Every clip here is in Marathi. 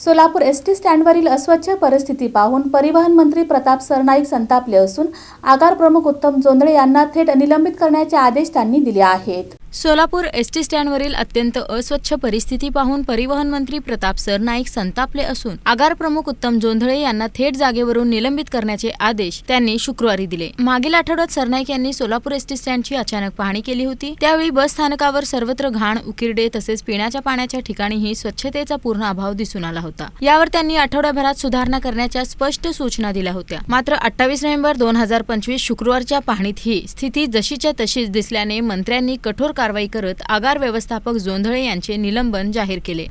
सोलापूर एस टी स्टँडवरील अस्वच्छ परिस्थिती पाहून परिवहन मंत्री प्रताप सरनाईक संतापले असून आगार प्रमुख उत्तम जोंधळे यांना थेट निलंबित करण्याचे आदेश त्यांनी दिले आहेत. सोलापूर एस टी स्टँडवरील अत्यंत अस्वच्छ परिस्थिती पाहून परिवहन मंत्री प्रताप सरनाईक संतापले असून आगार प्रमुख उत्तम जोंधळे यांना थेट जागेवरून निलंबित करण्याचे आदेश त्यांनी शुक्रवारी दिले. मागील आठवड्यात सरनाईक यांनी सोलापूर एस टी स्टँडची अचानक पाहणी केली होती. त्यावेळी बस स्थानकावर सर्वत्र घाण उकिरडे तसेच पिण्याच्या पाण्याच्या ठिकाणीही स्वच्छतेचा पूर्ण अभाव दिसून आला होता. यावर त्यांनी आठवड्याभरात सुधारणा करण्याच्या स्पष्ट सूचना दिल्या होत्या. मात्र अठ्ठावीस नोव्हेंबर दोन हजार पंचवीस शुक्रवारच्या पाहणीत ही स्थिती जशीच्या तशीच दिसल्याने मंत्र्यांनी कठोर कारवाई करत आगार व्यवस्थापक जोंधळे यांचे निलंबन जाहीर केले.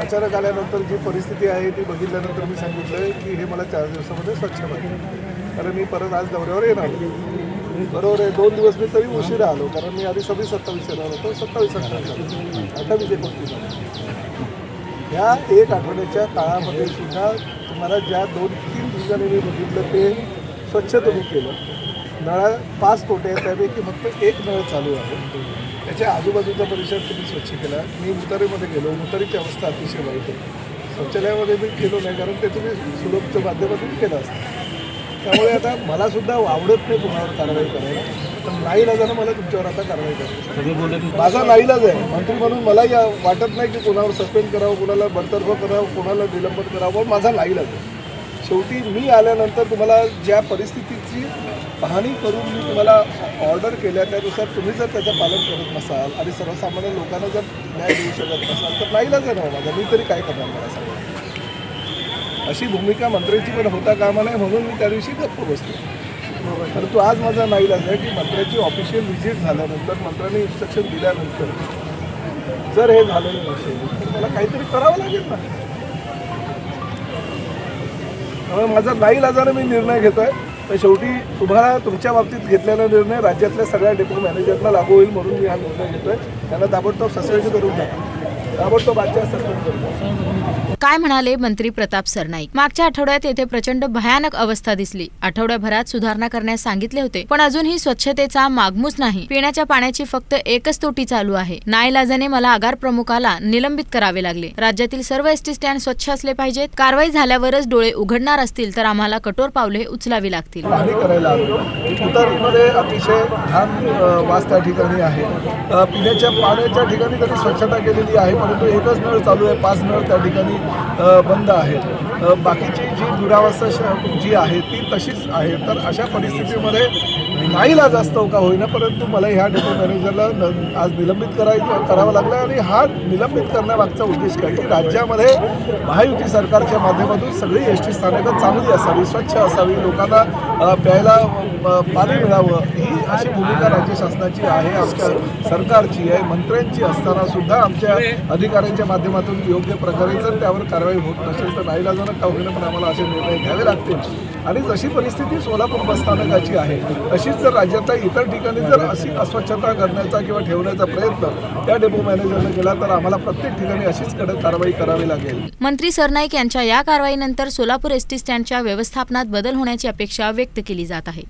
अचानक आल्यानंतर जी परिस्थिती आहे ती बघितल्यानंतर मी सांगितलं की हे मला चार दिवसामध्ये स्वच्छ पाहिजे कारण मी परत आज दौऱ्यावर येणार बरोबर आहे. दोन दिवस मी तरी उशीर आलो कारण मी आधी सव्वीस सत्तावीस येणार होतो सत्तावीस अठ्ठावीस अठ्ठावीस एकोणतीस ह्या एक आठवड्याच्या काळामध्ये सुद्धा तुम्हाला ज्या दोन तीन ठिकाणी मी बघितलं ते स्वच्छ तुम्ही केलं. नळा पाच कोटे आहेत त्यापैकी फक्त एक नळ चालू आहे. त्याच्या आजूबाजूचा परिसर तुम्ही स्वच्छ केला. मी मुतारीमध्ये गेलो. मुतारीची अवस्था अतिशय वाईट आहे. शौचालयामध्ये मी गेलो नाही कारण ते तुम्ही सुलभच्या माध्यमातून केलं असतं. त्यामुळे आता मला सुद्धा आवडत नाही कुणावर कारवाई करायला. पण नाही लाजानं मला तुमच्यावर आता कारवाई करायची माझा नाईलाज आहे. मंत्री म्हणून मला या वाटत नाही की कोणावर सस्पेंड करावं कोणाला बडतर्फ करावं कोणाला निलंबन करावं पण माझा नाईलाज आहे. शेवटी मी आल्यानंतर तुम्हाला ज्या परिस्थितीची पाहणी करून मी तुम्हाला ऑर्डर केल्या त्यानुसार तुम्ही जर त्याचं पालन करत नसाल आणि सर्वसामान्य लोकांना जर न्याय देऊ शकत नसाल तर नाईलाज आहे ना माझा. मी तरी काय करणार मला सांगा. अशी भूमिका मंत्र्याची पण होता कामा नये म्हणून मी त्या दिवशी गप्प बसतो परंतु आज माझा नाईलाज आहे की मंत्र्याची ऑफिशियल व्हिजिट झाल्यानंतर मंत्र्यांनी इन्स्ट्रक्शन दिल्यानंतर जर हे झालेलं नसेल तर मला काहीतरी करावं लागेल ना. त्यामुळे माझा नाईलाजाने मी निर्णय घेतो आहे तर शेवटी तुम्हाला तुमच्या बाबतीत घेतलेला निर्णय राज्यातल्या सगळ्या डेपो मॅनेजरना लागू होईल म्हणून मी हा निर्णय घेतो आहे त्यांना ताबडतोब सस्पेंड करून टाका. काय म्हणाले मंत्री प्रताप सरनाईक? मागच्या आठवड्यात येथे प्रचंड भयानक अवस्था दिसली. आठवड्याभरात सुधारणा करण्यास सांगितले होते पण अजूनही स्वच्छतेचा मागमूस नाही. पिण्याच्या पाण्याची फक्त एकच तोटी चालू आहे. नाईलाजाने मला आगार प्रमुखाला निलंबित करावे लागले. राज्यातील सर्व एसटी स्टँड स्वच्छ असले पाहिजेत. कारवाई झाल्यावरच डोळे उघडणार असतील तर आम्हाला कठोर पावले उचलावी लागतील. अतिशय घाण अ, वास त्या ठिकाणी आहे. पिण्याच्या पाण्याच्या ठिकाणी त्यांनी स्वच्छता केलेली आहे परंतु एकच नळ चालू आहे पाच नळ त्या ठिकाणी बंद आहेत. बाकीचे जी दुरावस्था जी आहे ती तशीच आहे. तर अशा परिस्थितीमध्ये नाईलाज जास्त का होईना परंतु मला ह्या डेपो मॅनेजरला आज निलंबित करायचं करावं लागलं आणि हा निलंबित करण्यामागचा उद्देश काय? की राज्यामध्ये महायुती सरकारच्या माध्यमातून सगळी एस टी स्थानकं चांगली असावी स्वच्छ असावी लोकांना प्यायला पाणी मिळावं ही अशी भूमिका राज्य शासनाची आहे आमच्या सरकारची आहे. मंत्र्यांची असताना सुद्धा आमच्या अधिकाऱ्यांच्या माध्यमातून योग्य प्रकारे जर त्यावर कारवाई होत नसेल तर नाईलाजानं का होईना पण आम्हाला असे निर्णय घ्यावे लागतील. आणि जशी परिस्थिती सोलापूर बसस्थानकाची आहे तशीच जर राज्यातल्या इतर ठिकाणी जर अशी अस्वच्छता करण्याचा किंवा ठेवण्याचा प्रयत्न त्या डेपो मॅनेजरने केला तर आम्हाला प्रत्येक ठिकाणी अशीच कडक कारवाई करावी लागेल. मंत्री सरनाईक यांच्या या कारवाईनंतर सोलापूर एसटी स्टँडच्या व्यवस्थापनात बदल होण्याची अपेक्षा व्यक्त केली जात आहे.